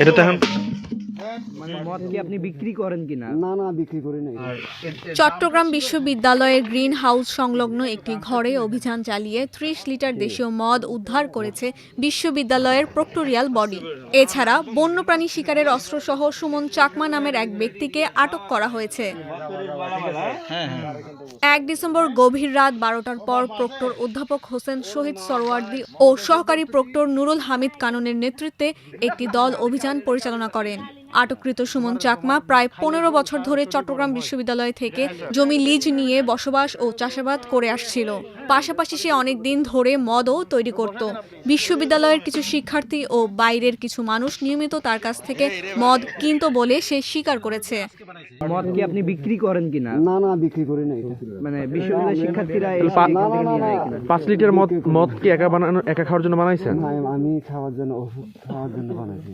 এটা তো এখন মদ কি আপনি বিক্রি করেন কিনা? না না বিক্রি করি নাই। চট্টগ্রাম বিশ্ববিদ্যালয়ের গ্রিন হাউস সংলগ্ন একটি ঘরে অভিযান চালিয়ে ত্রিশ লিটার দেশীয় মদ উদ্ধার করেছে বিশ্ববিদ্যালয়ের প্রক্টোরিয়াল বডি। এছাড়া বন্যপ্রাণী শিকারের অস্ত্রসহ সুমন চাকমা নামের এক ব্যক্তিকে আটক করা হয়েছে। এক ডিসেম্বর গভীর রাত বারোটার পর প্রক্টর অধ্যাপক হোসেন শহীদ সরওয়ার্দী ও সহকারী প্রক্টর নুরুল হামিদ কাননের নেতৃত্বে একটি দল অভিযান পরিচালনা করেন। আটককৃত সুমন চাকমা প্রায় পনেরো বছর ধরে চট্টগ্রাম বিশ্ববিদ্যালয় থেকে জমি লিজ নিয়ে বসবাস ও চাষাবাদ করে আসছিল। পাশাপাশি সে অনেক দিন ধরে মদও তৈরি করত। বিশ্ববিদ্যালয়ের কিছু শিক্ষার্থী ও বাইরের কিছু মানুষ নিয়মিত তার কাছ থেকে মদ কিনত বলে সে স্বীকার করেছে। মদ কি আপনি বিক্রি করেন কিনা? না না বিক্রি করি নাই। মানে বিশ্ববিদ্যালয়ের শিক্ষার্থীরা এই পাঁচ লিটার মদ মদ কি একা বানানো একা খাওয়ার জন্য বানাইছেন? না, আমি খাওয়ার জন্য ওষুধ খাওয়ার জন্য বানাইছি।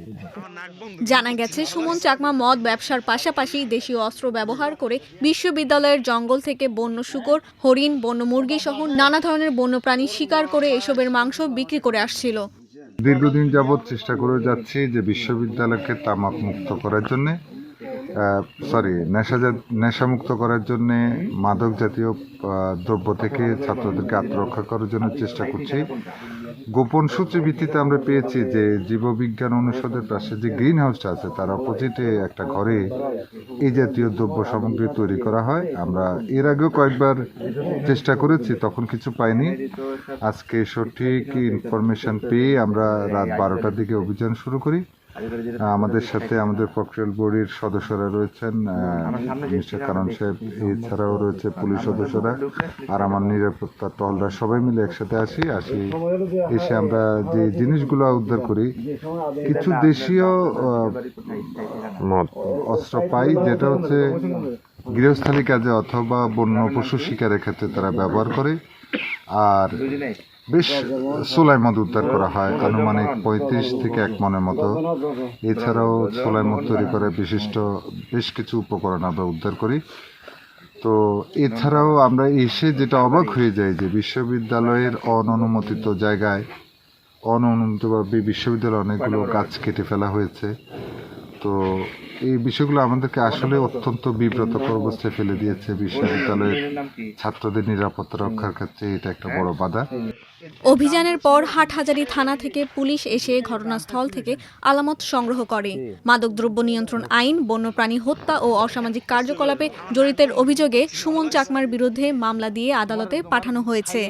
জানা গেছে সুমন চাকমা মদ ব্যবসার পাশাপাশি দেশীয় অস্ত্র ব্যবহার করে বিশ্ববিদ্যালয়ের জঙ্গল থেকে বন্য শুকর হরিণ বন্য মুরগি সহ নানা ধরনের বন্যপ্রাণী শিকার করে এসবের মাংস বিক্রি করে আসছিল। দীর্ঘদিন যাবৎ চেষ্টা করে যাচ্ছি যে বিশ্ববিদ্যালয়কে তামাক মুক্ত করার জন্য। সরি নেশাজাত নেশামুক্ত করার জন্য মাদক জাতীয় দ্রব্য থেকে ছাত্রদেরকে আত্মরক্ষা করার জন্য চেষ্টা করছি। গোপন সূত্রের ভিত্তিতে আমরা পেয়েছি যে জীববিজ্ঞান অনুষদের পাশে যে গ্রিন হাউসটা আছে, তার অপোজিটে একটা ঘরে এই জাতীয় দ্রব্য সামগ্রী তৈরি করা হয়। আমরা এর আগেও কয়েকবার চেষ্টা করেছি, তখন কিছু পাইনি। আজকে সঠিক ইনফরমেশন পেয়ে আমরা রাত বারোটার দিকে অভিযান শুরু করি। আমাদের সাথে আমাদের প্রক্রিয়াল বোর্ডের সদস্যরা রয়েছেন মিস্টার কারণ সাহেব এছাড়াও রয়েছে পুলিশ সদস্যরা আর আমার নিরাপত্তা টহলরা সবাই মিলে একসাথে আসি। আসি এসে আমরা যে জিনিসগুলো উদ্ধার করি কিছু দেশীয় অস্ত্র পাই যেটা হচ্ছে গৃহস্থালী কাজে অথবা বন্য পশু শিকারের ক্ষেত্রে তারা ব্যবহার করে। আর বেশ সোলাই মদ উদ্ধার করা হয় আনুমানিক পঁয়ত্রিশ থেকে এক মনের মতো। এছাড়াও সোলাই মদ তৈরি করে বিশিষ্ট বেশ কিছু উপকরণ আমরা উদ্ধার করি। তো এছাড়াও আমরা এসে যেটা অবাক হয়ে যাই যে বিশ্ববিদ্যালয়ের অননুমোদিত জায়গায় অননুমোদিতভাবে বিশ্ববিদ্যালয়ে অনেকগুলো গাছ কেটে ফেলা হয়েছে। তো এই বিষয়গুলো আমাদেরকে আসলে অত্যন্ত বিব্রতকর অবস্থায় ফেলে দিয়েছে বিশ্ববিদ্যালয়ের ছাত্রদের নিরাপত্তা রক্ষার ক্ষেত্রে এটা একটা বড় বাধা। অভিযানের পর হাটহাজারী থানা থেকে পুলিশ এসে ঘটনাস্থল থেকে আলামত সংগ্রহ করে। মাদকদ্রব্য নিয়ন্ত্রণ আইন, বন্যপ্রাণী হত্যা ও অসামাজিক কার্যকলাপে জড়িতের অভিযোগে সুমন চাকমার বিরুদ্ধে মামলা দিয়ে আদালতে পাঠানো হয়েছে।